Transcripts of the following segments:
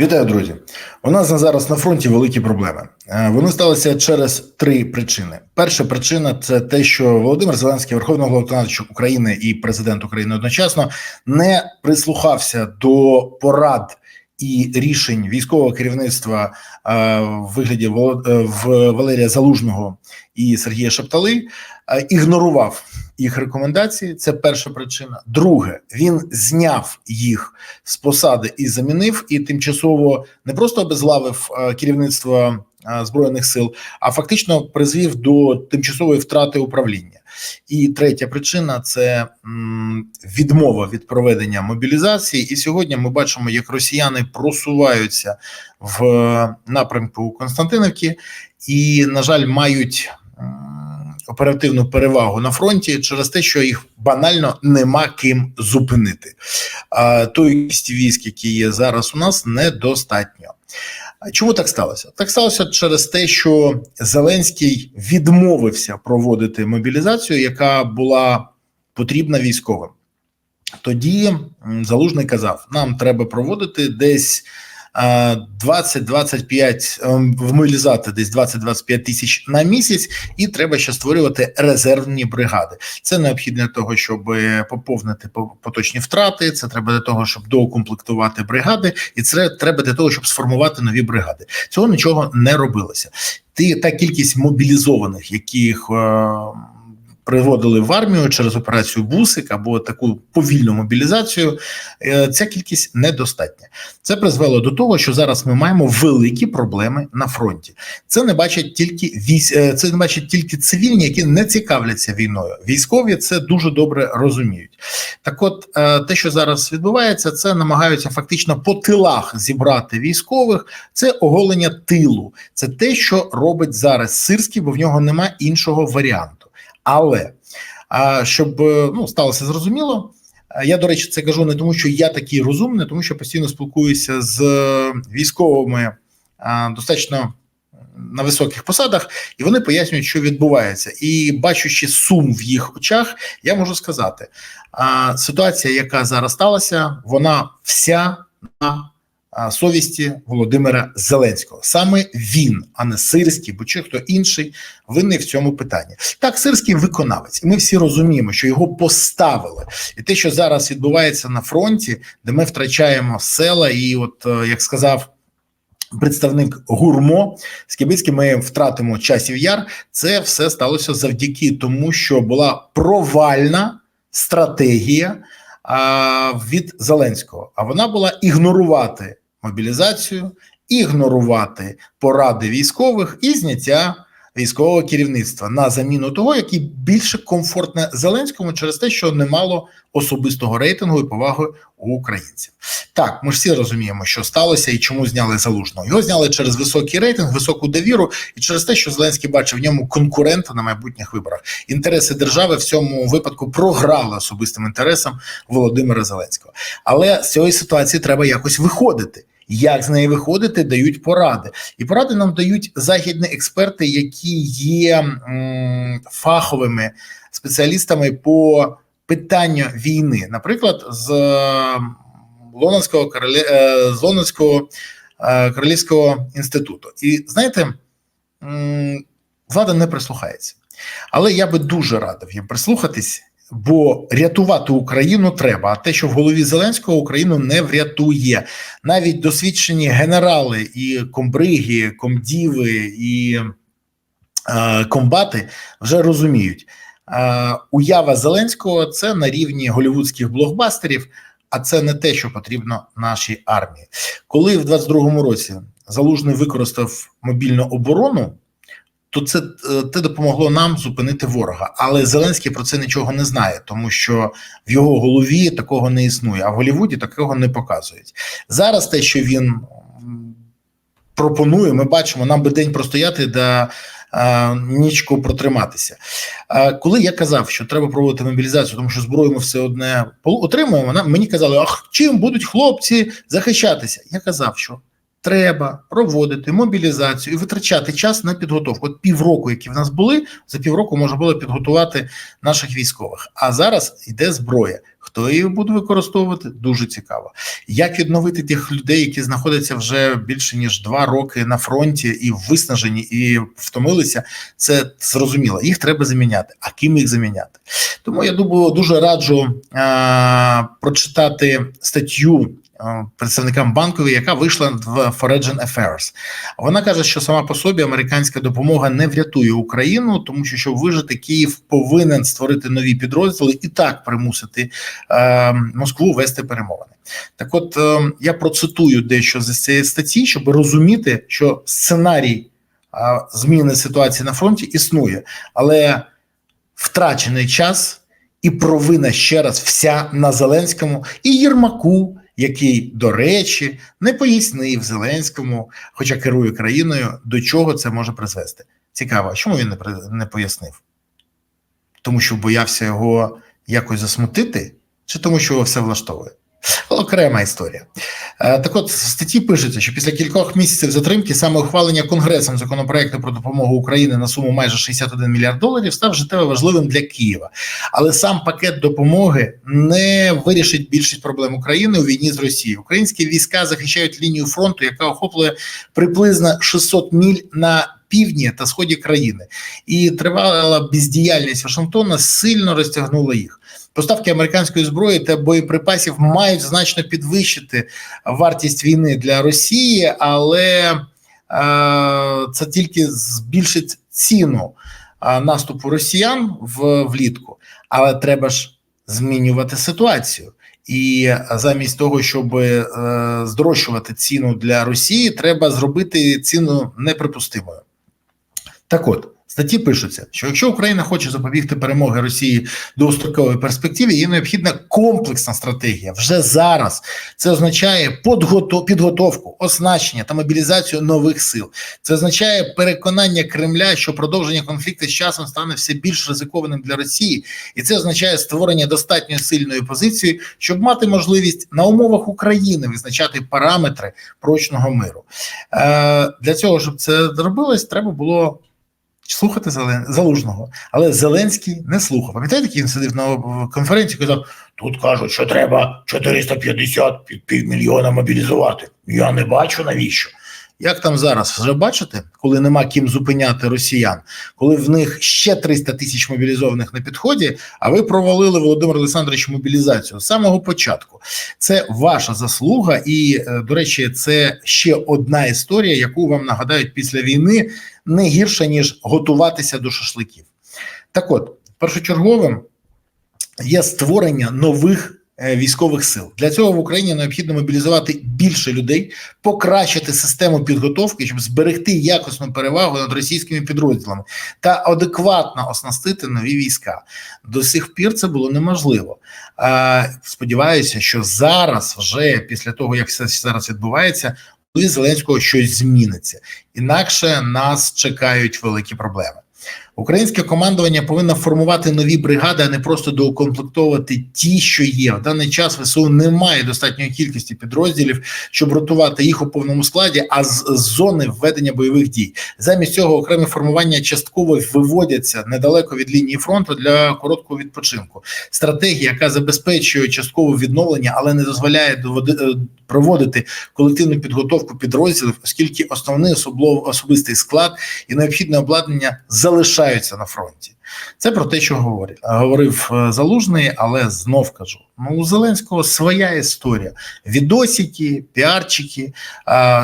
Вітаю, друзі. У нас на зараз на фронті великі проблеми. Е, Вони сталися через три причини. Перша причина це те, що Володимир Зеленський, Верховний Головнокомандуючий України і президент України одночасно не прислухався до порад і рішень військового керівництва е, в вигляді е, Валерія Залужного і Сергія Шептали, е, ігнорував їх рекомендації. Це перша причина. Друге, він зняв їх з посади і замінив, і тимчасово не просто обезглавив керівництво збройних сил, а фактично призвів до тимчасової втрати управління. І третя причина це відмова від проведення мобілізації. І сьогодні ми бачимо, як росіяни просуваються в напрямку Константинівки, і, на жаль, мають оперативну перевагу на фронті через те, що їх банально нема ким зупинити. А той кількість військ, які є зараз у нас, недостатньо. Чому так сталося? Так сталося через те, що Зеленський відмовився проводити мобілізацію, яка була потрібна військовим. Тоді Залужний казав: нам треба проводити десь 20-25, ем, мобілізати десь 20-25 тисяч на місяць, і треба ще створювати резервні бригади. Це необхідно для того, щоб поповнити по- поточні втрати. Це треба для того, щоб доукомплектувати бригади, і це треба для того, щоб сформувати нові бригади. Цього нічого не робилося. Ти та кількість мобілізованих, яких е, приводили в армію через операцію Бусик або таку повільну мобілізацію, е, ця кількість недостатня. Це призвело до того, що зараз ми маємо великі проблеми на фронті. Це не бачать тільки військ, е, це не бачать тільки цивільні, які не цікавляться війною. Військові це дуже добре розуміють. Так, от е, те, що зараз відбувається, це намагаються фактично по тилах зібрати військових. Це оголення тилу. Це те, що робить зараз Сирський, бо в нього немає іншого варіанту. Але щоб е, ну сталося зрозуміло. е, Я, до речі, це кажу не тому, що я такий розумний, тому що постійно спілкуюся з е, військовими достатньо на високих посадах, і вони пояснюють, що відбувається. І бачучи сум в їх очах, я можу сказати: ситуація, яка зараз сталася, вона вся на совісті Володимира Зеленського. Саме він, а не Сирський, бо чи хто інший, винний в цьому питанні. Так, Сирський виконавець, і ми всі розуміємо, що його поставили. І те, що зараз відбувається на фронті, де ми втрачаємо села, і от е, як сказав. Представник гурмо Скібицький, ми втратимо часів яр. Це все сталося завдяки тому, що була провальна стратегія а, від Зеленського. А вона була ігнорувати мобілізацію, ігнорувати поради військових і зняття військового керівництва на заміну того, який більше комфортне Зеленському через те, що немало особистого рейтингу і поваги у українців. Так, ми ж всі розуміємо, що сталося і чому зняли залужного. Його зняли через високий рейтинг, високу довіру, і через те, що Зеленський бачив в ньому конкурента на майбутніх виборах. Інтереси держави в цьому випадку програли особистим інтересам Володимира Зеленського. Але з цієї ситуації треба якось виходити. Як з неї виходити, дають поради, і поради нам дають західні експерти, які є м, фаховими спеціалістами по питанню війни, наприклад, з Лондонського королі... е, з Лондонського е, королівського інституту. І знаєте, м, влада не прислухається, але я би дуже радив їм прислухатись. Бо рятувати Україну треба. А те, що в голові Зеленського Україну не врятує, навіть досвідчені генерали і комбриги, комдіви і е, комбати вже розуміють. Е, уява Зеленського це на рівні голівудських блокбастерів, а це не те, що потрібно нашій армії. Коли в 22-му році Залужний використав мобільну оборону, то це е, те допомогло нам зупинити ворога. Але Зеленський про це нічого не знає, тому що в його голові такого не існує, а в Голлівуді такого не показують. Зараз те, що він пропонує, ми бачимо, нам би день простояти да е, нічку протриматися. Е, коли я казав, що треба проводити мобілізацію, тому що зброю ми все одне отримуємо, нам мені казали, ах, чим будуть хлопці захищатися? Я казав, що треба проводити мобілізацію і витрачати час на підготовку. От півроку, які в нас були, за півроку можна було підготувати наших військових. А зараз йде зброя. Хто її буде використовувати? Дуже цікаво. Як відновити тих людей, які знаходяться вже більше ніж два роки на фронті і виснажені, і втомилися, це зрозуміло. Їх треба заміняти. А ким їх заміняти? Тому я думаю, дуже раджу а, прочитати статтю представникам банкової, яка вийшла в Foreign Affairs. Вона каже, що сама по собі американська допомога не врятує Україну, тому що щоб вижити, Київ повинен створити нові підрозділи і так примусити е, Москву вести перемовини. Так, от е, я процитую дещо з цієї статті, щоб розуміти, що сценарій е, зміни ситуації на фронті існує, але втрачений час. І провина ще раз вся на Зеленському і Єрмаку, який, до речі, не пояснив Зеленському, хоча керує країною, до чого це може призвести. Цікаво, чому він не пояснив? Тому що боявся його якось засмутити, чи тому, що його все влаштовує? Окрема історія. Е, так от в статті пишеться, що після кількох місяців затримки саме ухвалення Конгресом законопроекту про допомогу Україні на суму майже 61 мільярд доларів став життєво важливим для Києва. Але сам пакет допомоги не вирішить більшість проблем України у війні з Росією. Українські війська захищають лінію фронту, яка охоплює приблизно 600 міль на Півдні та сході країни, і тривала бездіяльність Вашингтона сильно розтягнула їх. Поставки американської зброї та боєприпасів мають значно підвищити вартість війни для Росії, але е, це тільки збільшить ціну е, наступу росіян в влітку. Але треба ж змінювати ситуацію. І замість того, щоб е, здорожчувати ціну для Росії, треба зробити ціну неприпустимою. Так от статті пишуться, що якщо Україна хоче запобігти перемоги Росії довгострокової перспективи, їй необхідна комплексна стратегія вже зараз. Це означає підготовку, оснащення та мобілізацію нових сил. Це означає переконання Кремля, що продовження конфлікту з часом стане все більш ризикованим для Росії, і це означає створення достатньо сильної позиції, щоб мати можливість на умовах України визначати параметри прочного миру. Е, Для цього щоб це зробилось, треба було слухати Залужного. Але Зеленський не слухав. Пам'ятаєте, який він сидів на конференції і казав: тут кажуть, що треба 450 півмільйона мобілізувати. Я не бачу навіщо. Як там зараз вже бачите, коли нема ким зупиняти росіян, коли в них ще 300 тисяч мобілізованих на підході, а ви провалили Володимир Олександрович мобілізацію з самого початку? Це ваша заслуга, і е, до речі, це ще одна історія, яку вам нагадають після війни не гірше ніж готуватися до шашликів. Так, от першочерговим є створення нових. Е, військових сил для цього в Україні необхідно мобілізувати більше людей, покращити систему підготовки, щоб зберегти якісну перевагу над російськими підрозділами та адекватно оснастити нові війська. До сих пір це було неможливо. Сподіваюся, що зараз, вже після того як все зараз відбувається, у Зеленського щось зміниться інакше нас чекають великі проблеми. Українське командування повинно формувати нові бригади, а не просто доукомплектовувати ті, що є. В даний час ВСУ немає достатньої кількості підрозділів, щоб ротувати їх у повному складі, а з, зони введення бойових дій. Замість цього окремі формування частково виводяться недалеко від лінії фронту для короткого відпочинку. Стратегія, яка забезпечує часткове відновлення, але не дозволяє доводи, е, проводити колективну підготовку підрозділів, оскільки основний особистий склад і необхідне обладнання залишаються на фронті. Це про те, що говорить говорив е, залужний, але знов кажу: ну у Зеленського своя історія: відосики, піарчики,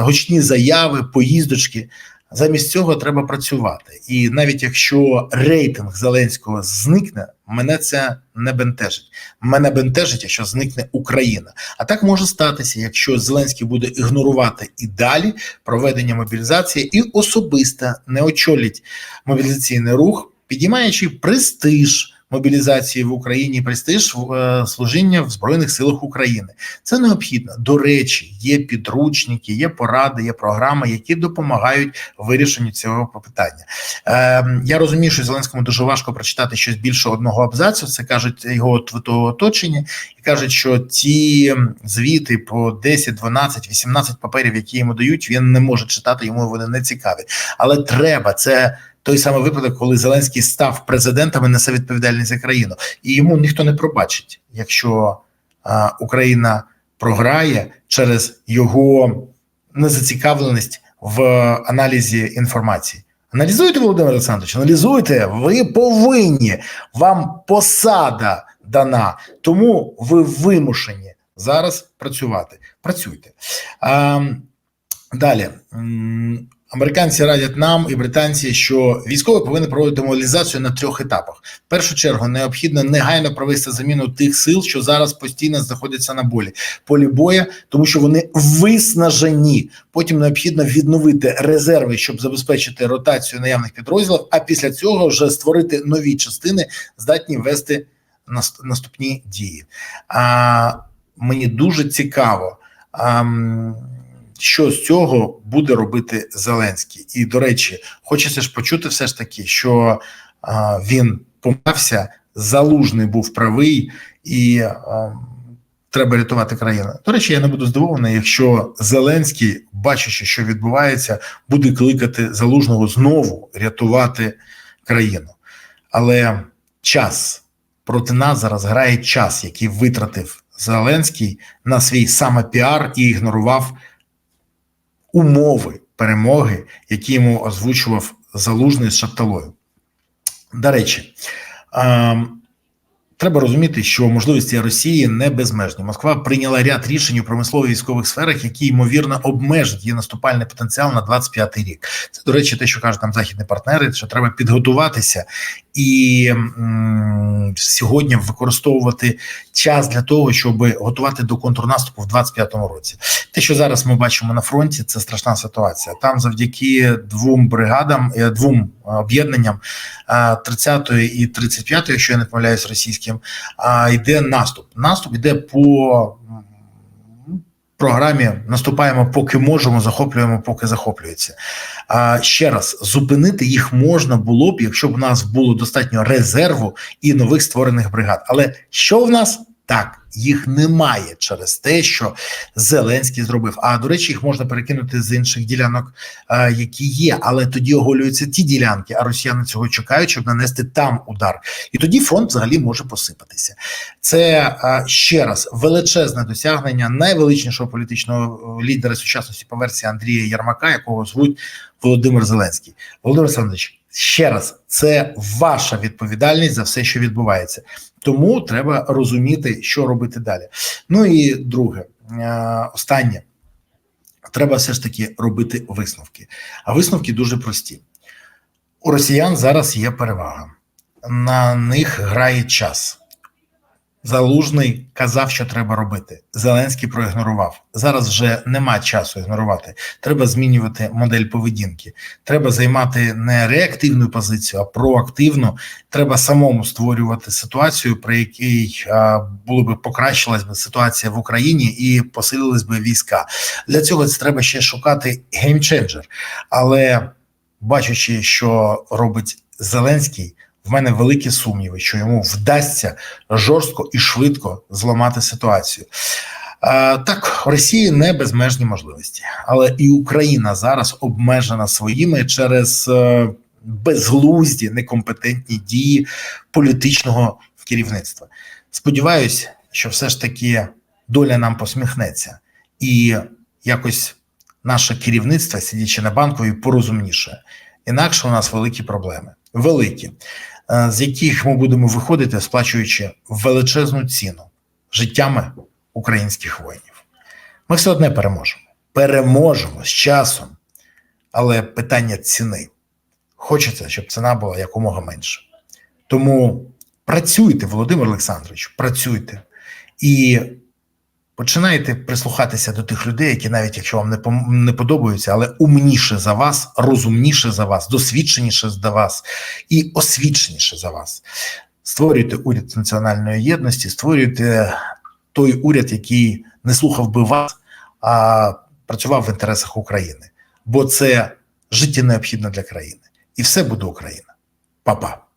гучні заяви, поїздочки. Замість цього треба працювати, і навіть якщо рейтинг Зеленського зникне, мене це не бентежить. Мене бентежить, якщо зникне Україна. А так може статися, якщо Зеленський буде ігнорувати і далі проведення мобілізації, і особисто не очолить мобілізаційний рух, підіймаючи престиж мобілізації в Україні, престиж е, служіння в збройних силах України. Це необхідно. До речі, є підручники, є поради, є програми, які допомагають вирішенню цього питання. Е, Я розумію, що Зеленському дуже важко прочитати щось більше одного абзацу. Це кажуть його оточення, і кажуть, що ті звіти по 10, 12, 18 паперів, які йому дають, він не може читати, йому вони не цікаві. Але треба це той самий випадок, коли Зеленський став президентом і несе відповідальність за країну, і йому ніхто не пробачить, якщо а, Україна програє через його незацікавленість в аналізі інформації. Аналізуйте, Володимир Олександрович, аналізуйте, ви повинні. Вам посада дана, тому ви вимушені зараз працювати. Працюйте. А, далі. Американці радять нам і британці, що військові повинні проводити мобілізацію на трьох етапах. В першу чергу необхідно негайно провести заміну тих сил, що зараз постійно знаходяться на болі полі боя, тому що вони виснажені. Потім необхідно відновити резерви, щоб забезпечити ротацію наявних підрозділів. А після цього вже створити нові частини, здатні вести наступні дії. А мені дуже цікаво. А, що з цього буде робити Зеленський. І до речі, хочеться ж почути, все ж таки, що а, він помався, залужний був правий і а, треба рятувати країну. До речі, я не буду здивований, якщо Зеленський, бачачи, що відбувається, буде кликати залужного знову рятувати країну. Але час проти нас зараз грає час, який витратив Зеленський на свій саме піар і ігнорував умови перемоги, які йому озвучував залужний з Шапталою. До речі, Треба розуміти, що можливості Росії не безмежні. Москва прийняла ряд рішень у промислових військових сферах, які ймовірно обмежать її наступальний потенціал на 25-й рік. Це до речі, те, що кажуть там західні партнери, що треба підготуватися і м, сьогодні використовувати час для того, щоб готувати до контрнаступу в 25-му році. Те, що зараз ми бачимо на фронті, це страшна ситуація. Там завдяки двом бригадам, е, двом об'єднанням 30-ї і 35-ї, якщо я не помиляюсь, російським, йде наступ. Наступ йде по програмі наступаємо, поки можемо, захоплюємо, поки захоплюється. А ще раз зупинити їх можна було б, якщо б у нас було достатньо резерву і нових створених бригад. Але що в нас так? Їх немає через те, що Зеленський зробив. А до речі, їх можна перекинути з інших ділянок, які є, але тоді оголюються ті ділянки, а росіяни цього чекають, щоб нанести там удар, і тоді фронт взагалі може посипатися. Це ще раз величезне досягнення найвеличнішого політичного лідера сучасності по версії Андрія Ярмака, якого звуть Володимир Зеленський. Володимир Олександрович, ще раз, це ваша відповідальність за все, що відбувається. Тому треба розуміти, що робити далі. Ну і друге, е, останнє треба все ж таки робити висновки. А висновки дуже прості. У росіян зараз є перевага, на них грає час. Залужний казав, що треба робити. Зеленський проігнорував. Зараз вже нема часу ігнорувати. Треба змінювати модель поведінки. Треба займати не реактивну позицію, а проактивну. Треба самому створювати ситуацію, при якій було би покращилась би ситуація в Україні і посилились би війська. Для цього треба ще шукати геймченджер. Але бачачи, що робить Зеленський в мене великі сумніви, що йому вдасться жорстко і швидко зламати ситуацію. Так, Росії не безмежні можливості, але і Україна зараз обмежена своїми через е, безглузді некомпетентні дії політичного керівництва. Сподіваюсь, що все ж таки доля нам посміхнеться, і якось наше керівництво, сидячи на банковій, порозумніше. Інакше у нас великі проблеми. Великі. Е, з яких ми будемо виходити, сплачуючи величезну ціну життями українських воїнів. Ми все одне переможемо. Переможемо з часом, але питання ціни. Хочеться, щоб ціна була якомога менше. Тому працюйте, Володимир Олександрович, працюйте і починаєте прислухатися до тих людей, які навіть якщо вам не не подобаються, але умніше за вас, розумніше за вас, досвідченіше за вас і освіченіше за вас. Створюйте уряд національної єдності, створюйте той уряд, який не слухав би вас, а працював в інтересах України, бо це життя необхідне для країни, і все буде Україна. Па-па.